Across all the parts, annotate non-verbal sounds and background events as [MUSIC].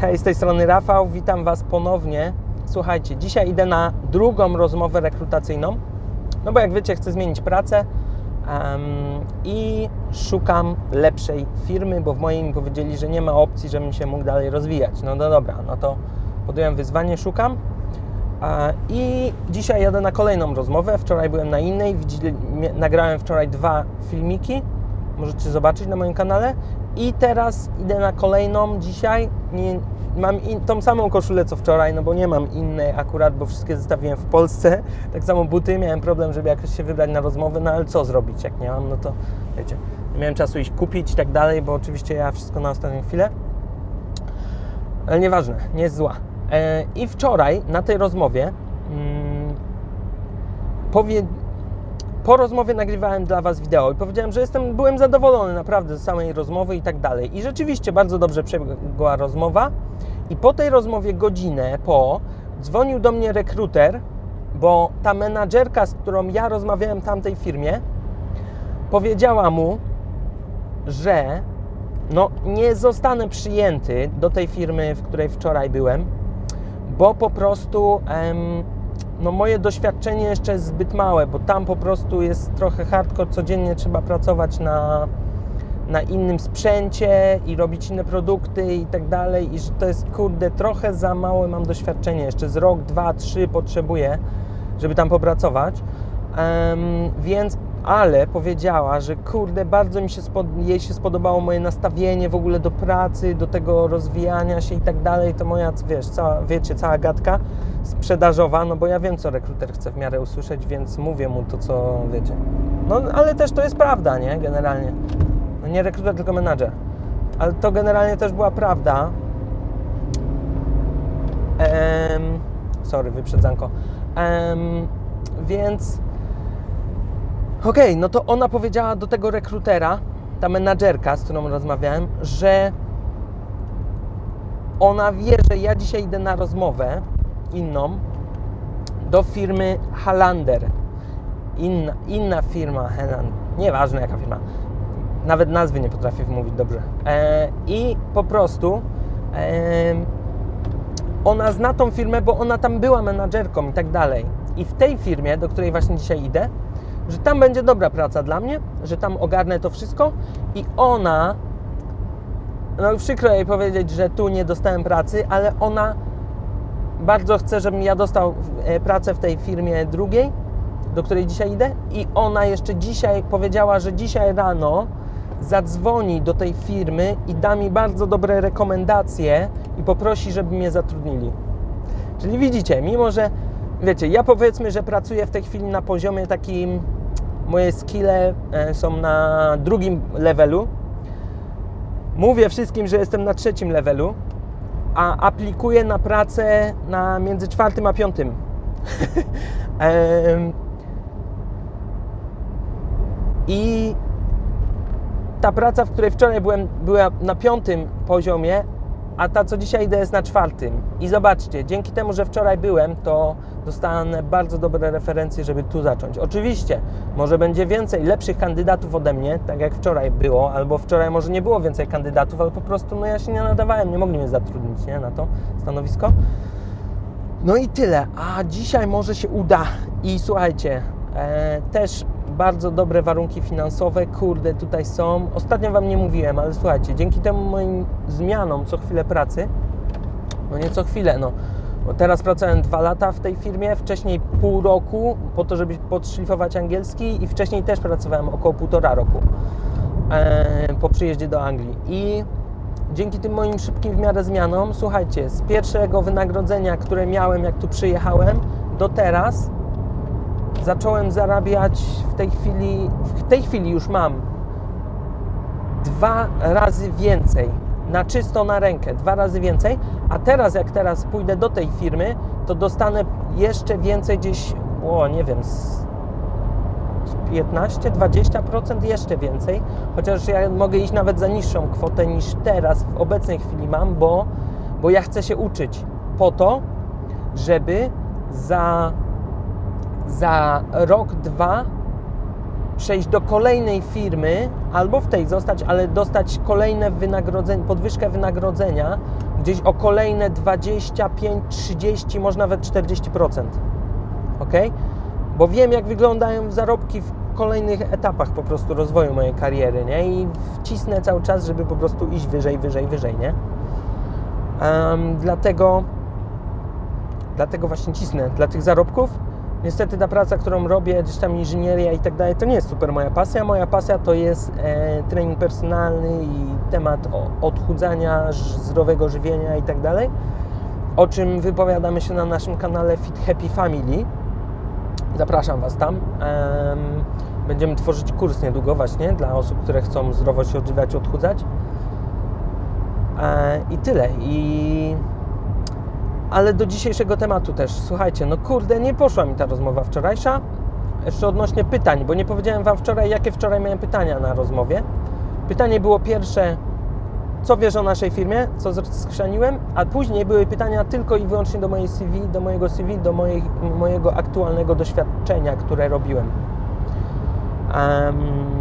Hej, z tej strony Rafał, witam Was ponownie. Słuchajcie, dzisiaj idę na drugą rozmowę rekrutacyjną, no bo jak wiecie, chcę zmienić pracę em, i szukam lepszej firmy, bo w mojej mi powiedzieli, że nie ma opcji, żebym się mógł dalej rozwijać. No, no dobra, no to podjąłem wyzwanie, szukam. I dzisiaj jadę na kolejną rozmowę. Wczoraj byłem na innej, nagrałem wczoraj dwa filmiki, możecie zobaczyć na moim kanale. I teraz idę na kolejną dzisiaj. Nie, mam in, tą samą koszulę co wczoraj, no bo nie mam innej akurat, bo wszystkie zostawiłem w Polsce. [LAUGHS] Tak samo buty, miałem problem, żeby jakoś się wybrać na rozmowę, no ale co zrobić, jak nie mam, no to wiecie, nie miałem czasu iść kupić i tak dalej, bo oczywiście ja wszystko na ostatnią chwilę. Ale nieważne, nie jest zła. E, I wczoraj na tej rozmowie mm, po rozmowie nagrywałem dla Was wideo i powiedziałem, że jestem, byłem zadowolony naprawdę z samej rozmowy i tak dalej. I rzeczywiście bardzo dobrze przebiegła rozmowa. I po tej rozmowie godzinę po dzwonił do mnie rekruter, bo ta menadżerka, z którą ja rozmawiałem w tamtej firmie, powiedziała mu, że no, nie zostanę przyjęty do tej firmy, w której wczoraj byłem, bo po prostu em, no, moje doświadczenie jeszcze jest zbyt małe, bo tam po prostu jest trochę hardcore, codziennie trzeba pracować na, na innym sprzęcie i robić inne produkty i tak dalej. I że to jest kurde trochę za małe mam doświadczenie, jeszcze z rok, dwa, trzy potrzebuję, żeby tam popracować, Em, więc ale powiedziała, że kurde, bardzo mi się, jej się spodobało moje nastawienie w ogóle do pracy, do tego rozwijania się i tak dalej. To moja, wiesz, cała, wiecie, cała gadka sprzedażowa, no bo ja wiem, co rekruter chce w miarę usłyszeć, więc mówię mu to, co wiecie. No, ale też to jest prawda, nie? Generalnie. No nie rekruter, tylko menadżer. Ale to generalnie też była prawda. Em, sorry, wyprzedzanko. Em, więc Okej, no to ona powiedziała do tego rekrutera, ta menadżerka, z którą rozmawiałem, że ona wie, że ja dzisiaj idę na rozmowę inną do firmy Halander. Inna, inna firma, Helan, nieważne jaka firma. Nawet nazwy nie potrafię wymówić dobrze. E, I po prostu e, ona zna tą firmę, bo ona tam była menadżerką i tak dalej. I w tej firmie, do której właśnie dzisiaj idę, że tam będzie dobra praca dla mnie, że tam ogarnę to wszystko i ona, no przykro jej powiedzieć, że tu nie dostałem pracy, ale ona bardzo chce, żebym ja dostał e, pracę w tej firmie drugiej, do której dzisiaj idę i ona jeszcze dzisiaj powiedziała, że dzisiaj rano zadzwoni do tej firmy i da mi bardzo dobre rekomendacje i poprosi, żeby mnie zatrudnili. Czyli widzicie, mimo że wiecie, ja powiedzmy, że pracuję w tej chwili na poziomie takim, moje skille e, są na drugim levelu. Mówię wszystkim, że jestem na trzecim levelu, a aplikuję na pracę na między czwartym a piątym. [LAUGHS] I ta praca, w której wczoraj byłem, była na piątym poziomie, a ta, co dzisiaj idę, jest na czwartym. I zobaczcie, dzięki temu, że wczoraj byłem, to dostanę bardzo dobre referencje, żeby tu zacząć. Oczywiście, może będzie więcej lepszych kandydatów ode mnie, tak jak wczoraj było, albo wczoraj może nie było więcej kandydatów, ale po prostu no ja się nie nadawałem, nie mogli mnie zatrudnić nie, na to stanowisko. No i tyle. A dzisiaj może się uda. I słuchajcie, e, też bardzo dobre warunki finansowe, kurde, tutaj są. Ostatnio Wam nie mówiłem, ale słuchajcie, dzięki temu moim zmianom co chwilę pracy, no nie co chwilę, no, bo teraz pracowałem dwa lata w tej firmie, wcześniej pół roku po to, żeby podszlifować angielski i wcześniej też pracowałem około półtora roku e, po przyjeździe do Anglii. I dzięki tym moim szybkim w miarę zmianom, słuchajcie, z pierwszego wynagrodzenia, które miałem, jak tu przyjechałem, do teraz zacząłem zarabiać w tej chwili, w tej chwili już mam dwa razy więcej, na czysto na rękę, dwa razy więcej, a teraz jak teraz pójdę do tej firmy, to dostanę jeszcze więcej gdzieś, o nie wiem, z 15-20% jeszcze więcej, chociaż ja mogę iść nawet za niższą kwotę niż teraz w obecnej chwili mam, bo, bo ja chcę się uczyć po to, żeby za, za rok, dwa przejść do kolejnej firmy, albo w tej zostać, ale dostać kolejne wynagrodzenie, podwyżkę wynagrodzenia gdzieś o kolejne 25, 30, może nawet 40%. Ok? Bo wiem, jak wyglądają zarobki w kolejnych etapach po prostu rozwoju mojej kariery, nie? I wcisnę cały czas, żeby po prostu iść wyżej, wyżej, wyżej, nie? Em, dlatego, dlatego właśnie cisnę dla tych zarobków. Niestety ta praca, którą robię, gdzieś tam inżynieria i tak dalej, to nie jest super moja pasja. Moja pasja to jest e, trening personalny i temat o, odchudzania, zdrowego żywienia i tak dalej, o czym wypowiadamy się na naszym kanale Fit Happy Family. Zapraszam Was tam. Em, będziemy tworzyć kurs niedługo właśnie dla osób, które chcą zdrowo się odżywiać, odchudzać. E, I tyle. I... Ale do dzisiejszego tematu też. Słuchajcie, no kurde, nie poszła mi ta rozmowa wczorajsza. Jeszcze odnośnie pytań, bo nie powiedziałem Wam wczoraj, jakie wczoraj miałem pytania na rozmowie. Pytanie było pierwsze, co wiesz o naszej firmie, co schrzaniłem, a później były pytania tylko i wyłącznie do mojej CV, do mojego CV, do mojej, mojego aktualnego doświadczenia, które robiłem. Em,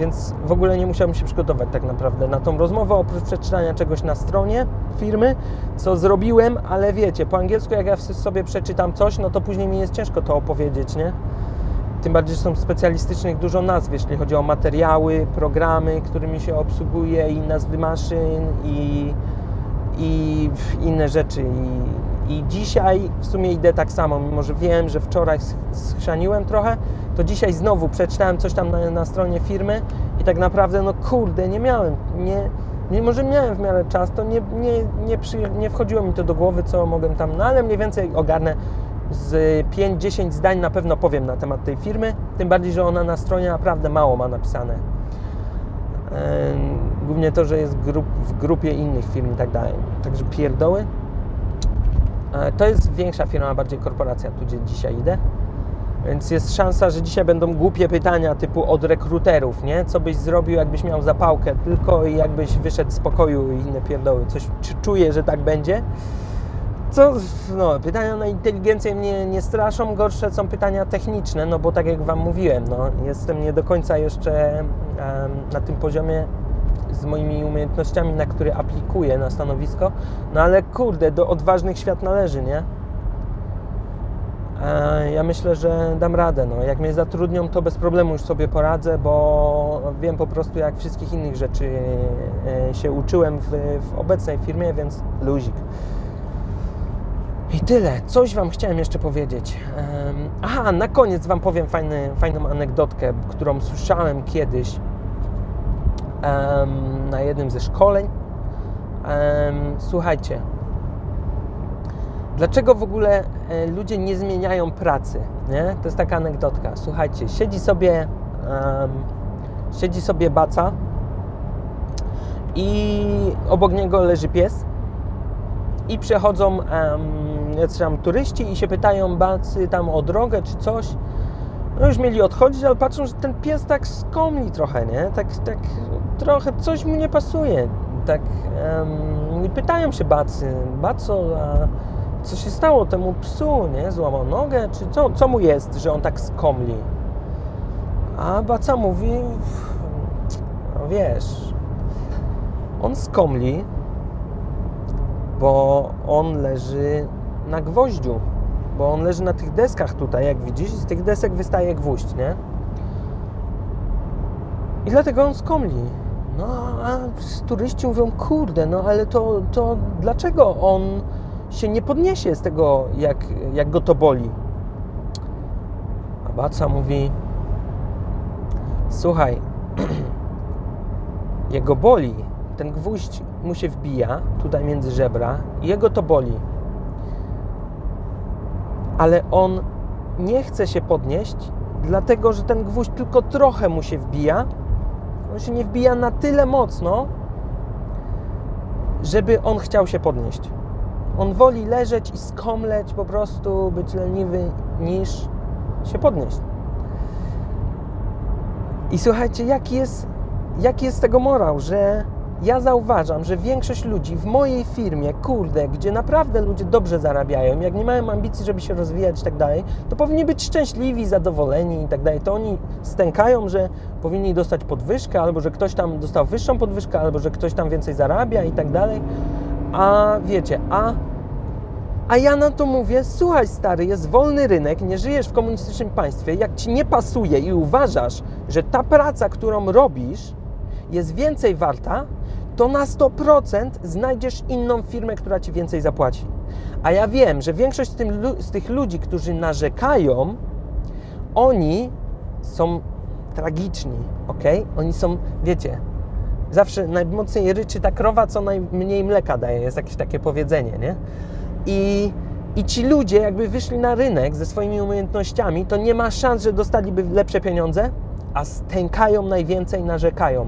więc w ogóle nie musiałem się przygotować tak naprawdę na tą rozmowę, oprócz przeczytania czegoś na stronie firmy, co zrobiłem, ale wiecie, po angielsku jak ja sobie przeczytam coś, no to później mi jest ciężko to opowiedzieć, nie? Tym bardziej, że są specjalistycznych dużo nazw, jeśli chodzi o materiały, programy, którymi się obsługuje i nazwy maszyn i, i inne rzeczy. I, I dzisiaj w sumie idę tak samo, mimo że wiem, że wczoraj sch- schrzaniłem trochę, to dzisiaj znowu przeczytałem coś tam na, na stronie firmy i tak naprawdę, no kurde, nie miałem, nie, mimo że miałem w miarę czas, to nie, nie, nie, przy, nie wchodziło mi to do głowy, co mogłem tam, no ale mniej więcej ogarnę z 5-10 zdań na pewno powiem na temat tej firmy, tym bardziej, że ona na stronie naprawdę mało ma napisane. Głównie to, że jest grup, w grupie innych firm i tak dalej. Także pierdoły. E, To jest większa firma, bardziej korporacja, tu gdzie dzisiaj idę. Więc jest szansa, że dzisiaj będą głupie pytania typu od rekruterów, nie? Co byś zrobił, jakbyś miał zapałkę tylko i jakbyś wyszedł z pokoju i inne pierdoły. Coś, czuję, że tak będzie? Co, no, pytania na inteligencję mnie nie straszą, gorsze są pytania techniczne, no bo tak jak Wam mówiłem, no, jestem nie do końca jeszcze em, na tym poziomie z moimi umiejętnościami, na które aplikuję na stanowisko, no ale kurde, do odważnych świat należy, nie? Ja myślę, że dam radę. No. Jak mnie zatrudnią, to bez problemu już sobie poradzę, bo wiem po prostu, jak wszystkich innych rzeczy e, się uczyłem w, w obecnej firmie, więc luzik. I tyle. Coś Wam chciałem jeszcze powiedzieć. Aha, na koniec Wam powiem fajny, fajną anegdotkę, którą słyszałem kiedyś na jednym ze szkoleń. Słuchajcie, Dlaczego w ogóle e, ludzie nie zmieniają pracy? Nie? To jest taka anegdotka. Słuchajcie, siedzi sobie, siedzi sobie baca i obok niego leży pies i przechodzą um, turyści i się pytają bacy tam o drogę czy coś. No już mieli odchodzić, ale patrzą, że ten pies tak skomli trochę, nie? Tak, tak trochę coś mu nie pasuje. Tak em, i pytają się bacy, baco, a co się stało temu psu, nie? Złamał nogę, czy co, co mu jest, że on tak skomli? A baca mówi, no wiesz, on skomli, bo on leży na gwoździu, bo on leży na tych deskach tutaj, jak widzisz, z tych desek wystaje gwóźdź, nie? I dlatego on skomli. No, a turyści mówią, kurde, no ale to, to dlaczego on się nie podniesie z tego, jak, jak go to boli? A Baca mówi, słuchaj, [CLEARS THROAT] jego boli, ten gwóźdź mu się wbija tutaj między żebra i jego to boli. Ale on nie chce się podnieść, dlatego że ten gwóźdź tylko trochę mu się wbija. On się nie wbija na tyle mocno, żeby on chciał się podnieść. On woli leżeć i skomleć, po prostu być leniwy, niż się podnieść. I słuchajcie, jaki jest, jaki jest tego morał, że ja zauważam, że większość ludzi w mojej firmie, kurde, gdzie naprawdę ludzie dobrze zarabiają, jak nie mają ambicji, żeby się rozwijać i tak dalej, to powinni być szczęśliwi, zadowoleni i tak dalej. To oni stękają, że powinni dostać podwyżkę, albo że ktoś tam dostał wyższą podwyżkę, albo że ktoś tam więcej zarabia i tak dalej. A wiecie, a a ja na to mówię, słuchaj stary, jest wolny rynek, nie żyjesz w komunistycznym państwie, jak ci nie pasuje i uważasz, że ta praca, którą robisz, jest więcej warta, to na 100% znajdziesz inną firmę, która ci więcej zapłaci. A ja wiem, że większość z, tym, z tych ludzi, którzy narzekają, oni są tragiczni, ok? Oni są, wiecie, zawsze najmocniej ryczy ta krowa, co najmniej mleka daje, jest jakieś takie powiedzenie, nie? I, I ci ludzie, jakby wyszli na rynek ze swoimi umiejętnościami, to nie ma szans, że dostaliby lepsze pieniądze, a stękają najwięcej, narzekają.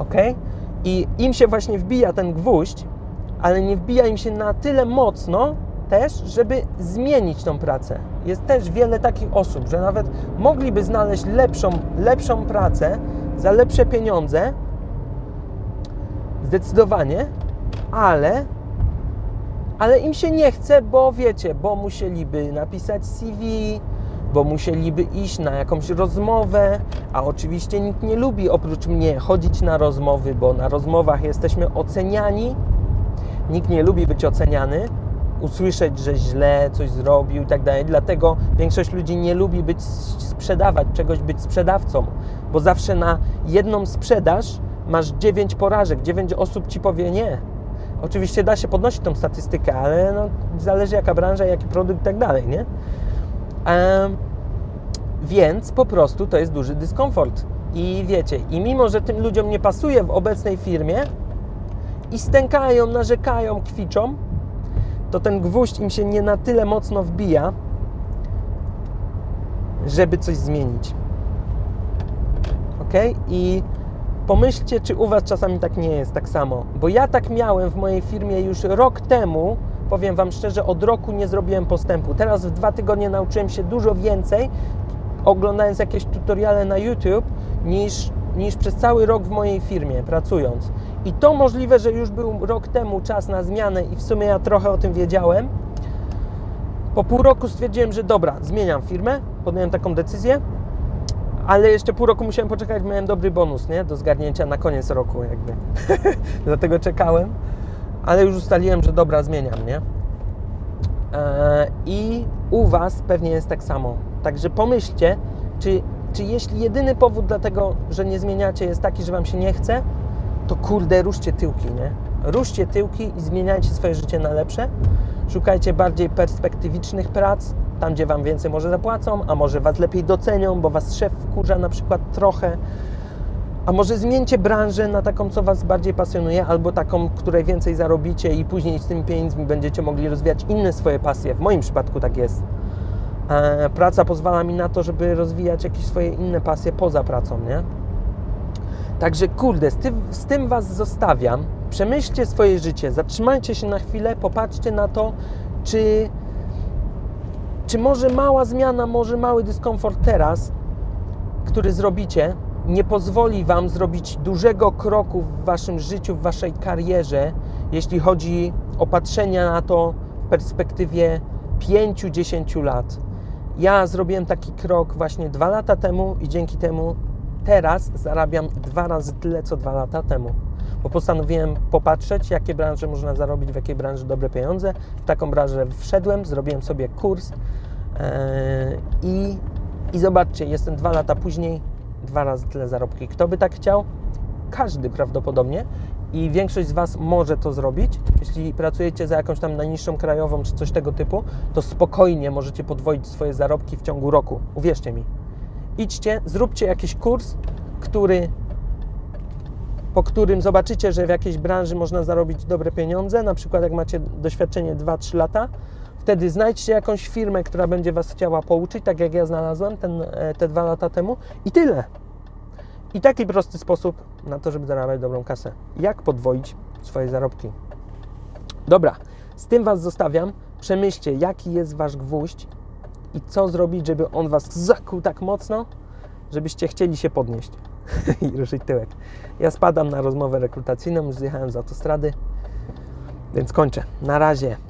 Ok? I im się właśnie wbija ten gwóźdź, ale nie wbija im się na tyle mocno też, żeby zmienić tą pracę. Jest też wiele takich osób, że nawet mogliby znaleźć lepszą, lepszą pracę za lepsze pieniądze, zdecydowanie, ale ale im się nie chce, bo wiecie, bo musieliby napisać CV, bo musieliby iść na jakąś rozmowę, a oczywiście nikt nie lubi oprócz mnie chodzić na rozmowy, bo na rozmowach jesteśmy oceniani. Nikt nie lubi być oceniany, usłyszeć, że źle coś zrobił i tak dalej. Dlatego większość ludzi nie lubi być sprzedawać czegoś, być sprzedawcą, bo zawsze na jedną sprzedaż masz 9 porażek, 9 osób ci powie nie. Oczywiście da się podnosić tą statystykę, ale no, zależy jaka branża, jaki produkt i tak dalej, nie? Więc po prostu to jest duży dyskomfort. I wiecie, i mimo, że tym ludziom nie pasuje w obecnej firmie i stękają, narzekają, kwiczą, to ten gwóźdź im się nie na tyle mocno wbija, żeby coś zmienić. Ok? I pomyślcie, czy u Was czasami tak nie jest tak samo. Bo ja tak miałem w mojej firmie już rok temu. Powiem Wam szczerze, od roku nie zrobiłem postępu. Teraz w dwa tygodnie nauczyłem się dużo więcej, oglądając jakieś tutoriale na YouTube, niż, niż przez cały rok w mojej firmie pracując. I to możliwe, że już był rok temu czas na zmianę i w sumie ja trochę o tym wiedziałem. Po pół roku stwierdziłem, że dobra, zmieniam firmę, podjąłem taką decyzję, ale jeszcze pół roku musiałem poczekać, miałem dobry bonus, nie? Do zgarnięcia na koniec roku jakby. [LAUGHS] Dlatego czekałem, ale już ustaliłem, że dobra, zmieniam, nie? Eee, I u Was pewnie jest tak samo. Także pomyślcie, czy, czy jeśli jedyny powód dlatego, że nie zmieniacie jest taki, że Wam się nie chce, to kurde, ruszcie tyłki, nie? Ruszcie tyłki i zmieniajcie swoje życie na lepsze. Szukajcie bardziej perspektywicznych prac, tam gdzie Wam więcej może zapłacą, a może Was lepiej docenią, bo Was szef wkurza na przykład trochę. A może zmieńcie branżę na taką, co Was bardziej pasjonuje, albo taką, której więcej zarobicie i później z tymi pieniędzmi będziecie mogli rozwijać inne swoje pasje. W moim przypadku tak jest. E, praca pozwala mi na to, żeby rozwijać jakieś swoje inne pasje poza pracą, nie? Także kurde, z tym, z tym Was zostawiam. Przemyślcie swoje życie, zatrzymajcie się na chwilę, popatrzcie na to, czy, czy może mała zmiana, może mały dyskomfort teraz, który zrobicie, nie pozwoli Wam zrobić dużego kroku w Waszym życiu, w Waszej karierze, jeśli chodzi o patrzenie na to w perspektywie 5-10 lat. Ja zrobiłem taki krok właśnie dwa lata temu i dzięki temu teraz zarabiam dwa razy tyle, co dwa lata temu. Bo postanowiłem popatrzeć, jakie branże można zarobić, w jakiej branży dobre pieniądze. W taką branżę wszedłem, zrobiłem sobie kurs yy, i, i zobaczcie, jestem dwa lata później, dwa razy tyle zarobki. Kto by tak chciał? Każdy prawdopodobnie. I większość z Was może to zrobić. Jeśli pracujecie za jakąś tam najniższą krajową czy coś tego typu, to spokojnie możecie podwoić swoje zarobki w ciągu roku. Uwierzcie mi idźcie, zróbcie jakiś kurs, który, po którym zobaczycie, że w jakiejś branży można zarobić dobre pieniądze, na przykład jak macie doświadczenie 2-3 lata, wtedy znajdźcie jakąś firmę, która będzie Was chciała pouczyć, tak jak ja znalazłem ten, e, te dwa lata temu i tyle. I taki prosty sposób na to, żeby zarabiać dobrą kasę. Jak podwoić swoje zarobki? Dobra, z tym Was zostawiam. Przemyślcie, jaki jest Wasz gwóźdź, i co zrobić, żeby on Was zakuł tak mocno, żebyście chcieli się podnieść. [LAUGHS] i ruszyć tyłek. Ja spadam na rozmowę rekrutacyjną, już zjechałem z autostrady, więc kończę. Na razie.